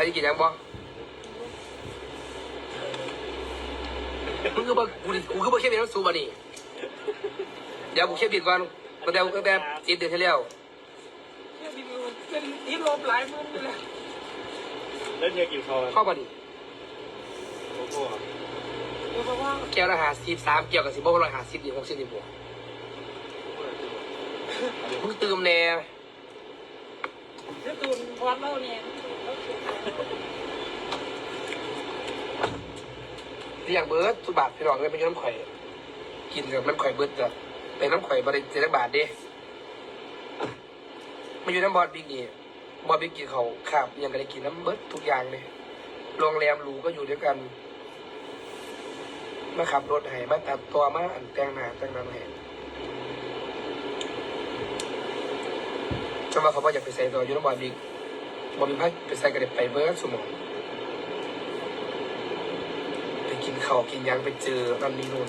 ช้ที่กินยังบ่มึงคือบ่กูดิกูคือบ่เข้มเป็นน้ำสูบอะนี่เดี๋ยวกูเข้มบิดก่อนตั้งแต่ตั้งแต่สิบเดือนที่แล้วเนี่ยพี่มันเป็นที่ลบหลายหมื่นเลยแล้วเธอกี่คอเข้ามาดิโอ้โหเดี๋ยวเพราะว่าแก้วละหาสิบสามเกี่ยวกับสิบบ่ร้อยหาสิบดีหกสิบดีบวกมึงตื่มแน่เจะตูนพอดเล่าเนี่ย ที่อย่างเบิร์ดสุบาทพี่น้องเลยเป็นน้ำข่อย กินกับน้ำข่อยเบิร์ดจ้ะเป็นน้ำข่อยบริเจ็ดบาทเด้มาอยู่น้ำบอดบิ๊กนี่บอดบิ๊กกินเขาขาบยังก็ได้กินน้ำเบิร์ดทุกอย่างเลยโรงแรมหรูก็อยู่ด้วยกัน มาขับรถให้มาตัดตัวมาอันแต่งหน้าแต่งหน้าให้จนว่าเขาบอกอยากไปใส่ตัวอยู่น้ำบอดบิ๊ก บอดบิ๊กพักไปใส่กระเด็บไปเบิร์ดสมองไปกินข้าวกินยังไปเจอนั่นนี่นู่น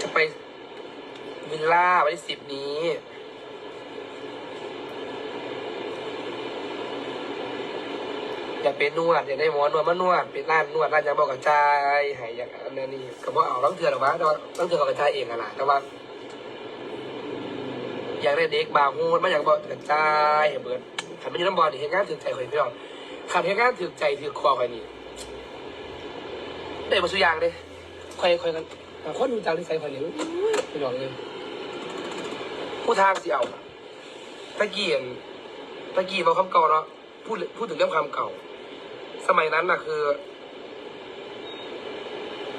จะไป วิลล่าวันที่สิบนี้ อยากเป็นนวดอยากได้หมอนวดมานวดเป็นร้านนวดร้านยาบอกกระจายใหายอย่างอันนั้นนี่ก็บ่เอาต้องเถื่อนหรอวะแต่ว่าต้องเถื่อนบกกระจายเองอะล่ะแต่ว่า อยากได้เด็กบางหูมันอยากบอกกระจายให้เบิดขันไม่ยืนน้ำบอลเห็นงานถือใจข่อยพี่น้องขันเห็นงานถือใจถือคอข่อยนี่ได้มาสุยางเลยข่อยข่อยกันแต่คนดูจังที่ใส่ข่อยนี่พี่น้องเลย ผู้ทางสิเอาตะเกียนตะกี้บอกคำเก่าเนาะพูดพูดถึงเรื่องความเก่า สมัยนั้นน่ะคือ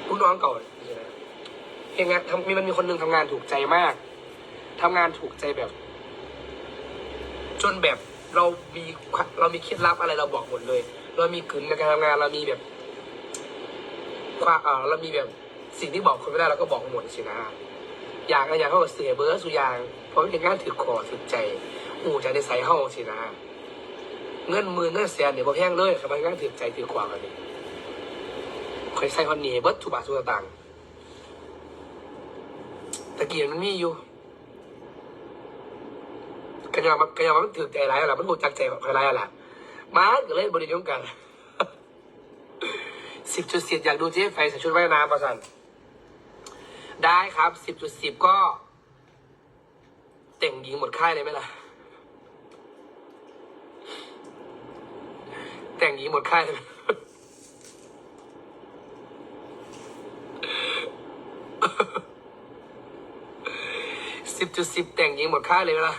ลูกน้องเก่าเห็นงานทำมีมันมีคนหนึ่งทำงานถูกใจมากทำงานถูกใจแบบ จนแบบเรามีเรามีเคล็ดลับอะไรเราบอกหมดเลย เรามีกลืนในการทำงานเรามีแบบความเออเรามีแบบสิ่งที่บอกคนไม่ได้เราก็บอกหมดสินะ อยางอะไรอยางเขาก็เสียเบอร์สุอยางเพราะเป็นงานถือคอถือใจอูใจในใส่ห้องสินะเงินมือเงินแสนเนี่ยพอแพงเลยครับมันถือใจถือความกันนี่คอยใส่คอนนี่เบิร์ตทุบาททุกต่างตะเกียบมันมีอยู่กันยอมกันยอมมันถือใจร้ายอะไรมันหูจักใจใครร้ายอะไรมาก็เลยบริยมกันสิบจุดสิบอยากดูเจ๊ไฟใส่ชุดว่ายน้ำประสัน ได้ครับสิบจุดสิบก็ แต่งหญิงหมดค่ายเลยไหมล่ะ แต่งหญิงหมดค่ายเลยสิบจุดสิบแต่งหญิงหมดค่ายเลยเวล่ะ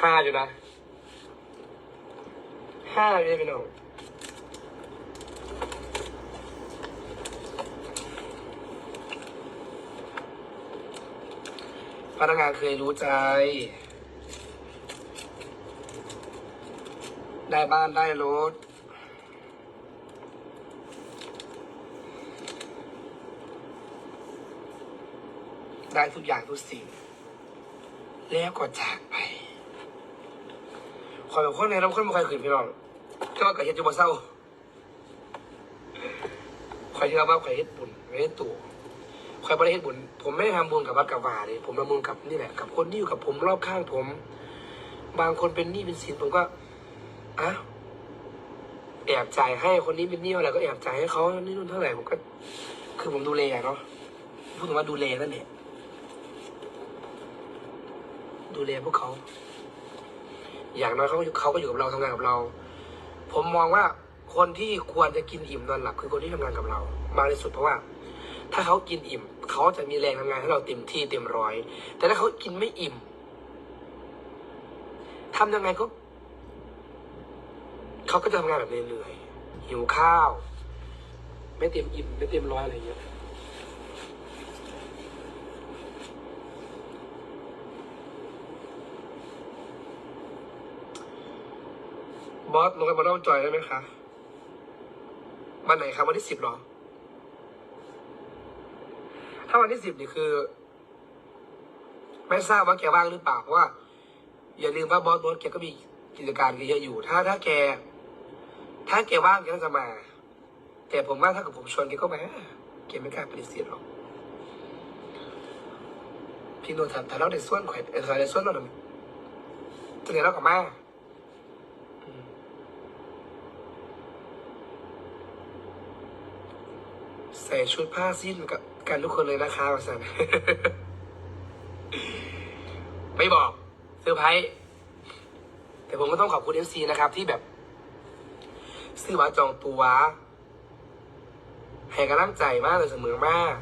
ห้าอยู่นะห้าเลยพี่น้อง พนักงานเคยรู้ใจ ได้บ้านได้รถได้ทุกอย่างทุกสิ่ง แล้วก็จากไปคอยแบบคนในเราคนไม่ค่อยขืนพี่น้องก็ว่ากับเฮ็ดจุบเศร้าคอยเชื่อว่าคอยเฮ็ดบุญไม่เฮ็ดตู่ คอยบริเฮ็ดบุญ ผมไม่ได้ทำบุญกับวัดกับวาเลย ผมทำบุญกับนี่แหละ กับคนที่อยู่กับผมรอบข้างผม บางคนเป็นหนี้เป็นสินผมก็อะแอบจ่ายให้คนนี้เป็นหนี้อะไรก็แอบจ่ายให้เขานี่นู่นเท่าไหร่ผมก็ คือผมดูแลเนาะพูดถึงว่าดูแลนั่นแหละดูแลพวกเขา อย่างน้อยเขาก็เขาก็อยู่กับเราทำงานกับเรา ผมมองว่าคนที่ควรจะกินอิ่มนอนหลับคือคนที่ทำงานกับเรา มากที่สุดเพราะว่า ถ้าเขากินอิ่ม เขาจะมีแรงทำงานให้เราเต็มที่เต็มร้อย แต่ถ้าเขากินไม่อิ่มทำยังไงก็เขาก็จะทำงานแบบเหนื่อยๆหิวข้าว ไม่เต็มอิ่มไม่เต็มร้อยอะไรอย่างเงี้ยบอสลงไปมาร่วมจอยได้ไหมคะวันไหนครับวันที่สิบหรอ ถ้าวันที่สิบนี่คือ ไม่ทราบว่าแกว่างหรือเปล่าเพราะว่า อย่าลืมว่าบอสโน้ตแกก็มีกิจการแกเยอะอยู่ ถ้าถ้าแก ถ้าแกว่างแกก็จะมา แต่ผมว่าถ้าเกิดผมชวนแกก็มาแกไม่กล้าปฏิเสธหรอกพี่โน้ตถามแต่เราในส่วนข่อยเออในส่วนเราจะเรียนเรากับมาใส่ชุดผ้าสิ้นกับ กันทุกคนเลยนะคะมาสันไม่บอกเซอร์ไพรส์แต่ผมก็ต้องขอบคุณเอฟซีนะครับ ที่แบบ ซื้อมาจองตัวให้กำลังใจมากเลยเสมอมาก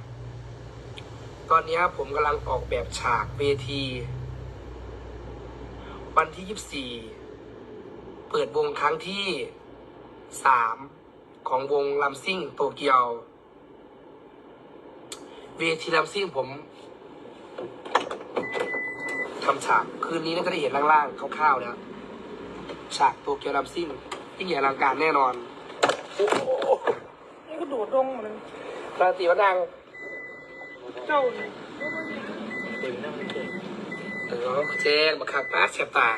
ตอนนี้ผมกำลังออกแบบฉากเวที วันที่24เปิดวงครั้งที่3ของวงลำซิ่งโตเกียว เวทีลำซิ่งผมทำฉาก คืนนี้น่าจะได้เห็นล่างๆคร่าวๆแล้ว ฉากโตเกียวลำซิ่งยิ่งใหญ่อลังการแน่นอน โอ้โหนี่ก็โดดลงมาเลยราตรีวันดัง เจ้านี่เต็มหน้าไม่เต็มเออเจ๊บักคักป้าเสียบตา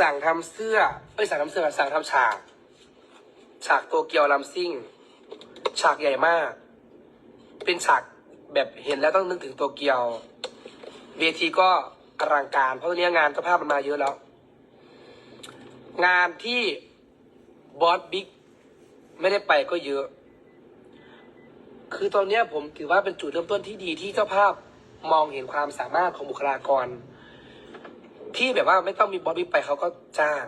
สั่งทำเสื้อเอ้ยสั่งทำเสื้อสั่งทำฉาก ฉากโตเกียวลำซิ่ง ฉากใหญ่มาก เป็นฉากแบบเห็นแล้วต้องนึกถึงโตเกียว เวทีก็อลังการ เพราะตอนนี้งานเจ้าภาพมันมาเยอะแล้ว งานที่บอสบิ๊กไม่ได้ไปก็เยอะ คือตอนเนี้ยผมถือว่าเป็นจุดเริ่มต้นที่ดีที่เจ้าภาพมองเห็นความสามารถของบุคลากร ที่แบบว่าไม่ต้องมีบอสบิ๊กไปเขาก็จ้าง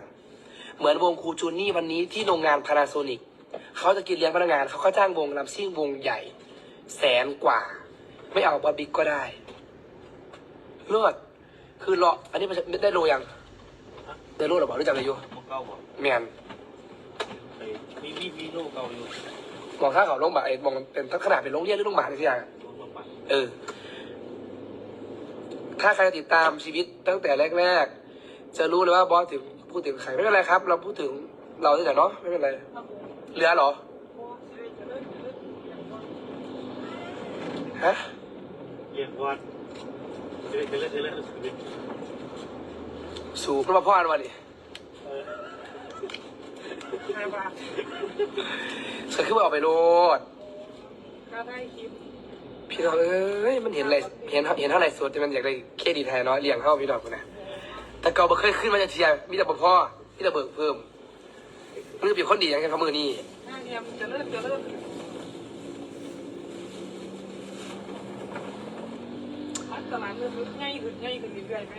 เหมือนวงครูจูนี่วันนี้ที่โรงงานพานาโซนิกเขาจะกินเลี้ยงพนักงานเขาก็จ้างวงลำซิ่งวงใหญ่ แสนกว่า ไม่เอาบอสบิ๊กก็ได้เลิศคือรออันนี้มันจะได้โลยังได้โลหรือเปล่ารู้จักเลยอยู่โมเก้าบอกแมนไอ้มีมีมีโลเก่าอยู่มองข้างเขาโรงพยาบาลไอ้มองเป็นขนาดเป็นโรงเรียนหรือโรงพยาบาลอะไรสักอย่างโลบำบัดเออ ถ้าใครติดตามชีวิตตั้งแต่แรกๆ จะรู้เลยว่าบอสถึงพูดถึงใครไม่เป็นไรครับ เราพูดถึงเราได้แต่เนาะไม่เป็นไรเหลือเหรอโอ้สิได้เจริญเจริญอย่างก่อนฮะเรียกวัดเรื่อยเรื่อยเรื่อยเรื่อยสูบมาพ่อนวันนี้เออห้าบาทเสร็จขึ้นมาออกไปโลดค่าได้คลิป พี่น้องเอ้ยมันเห็นอะไรเห็นเห็นเท่าไหร่สุดแต่มันอยากได้เครดิตไทยเนาะเลี้ยงเข้าพี่น้องคนนะแต่เก่าบ่เคยขึ้นมาจะเทียร์มีแต่บ่พ่อมีแต่เบิกเพิ่มมือเป็นคนดีอย่างแค่เขามือนี่หน้าเนี่ยมันเจริญเจริญพัฒนาเรื่อง่ายขึ้นง่ายขึ้นเรื่อยๆ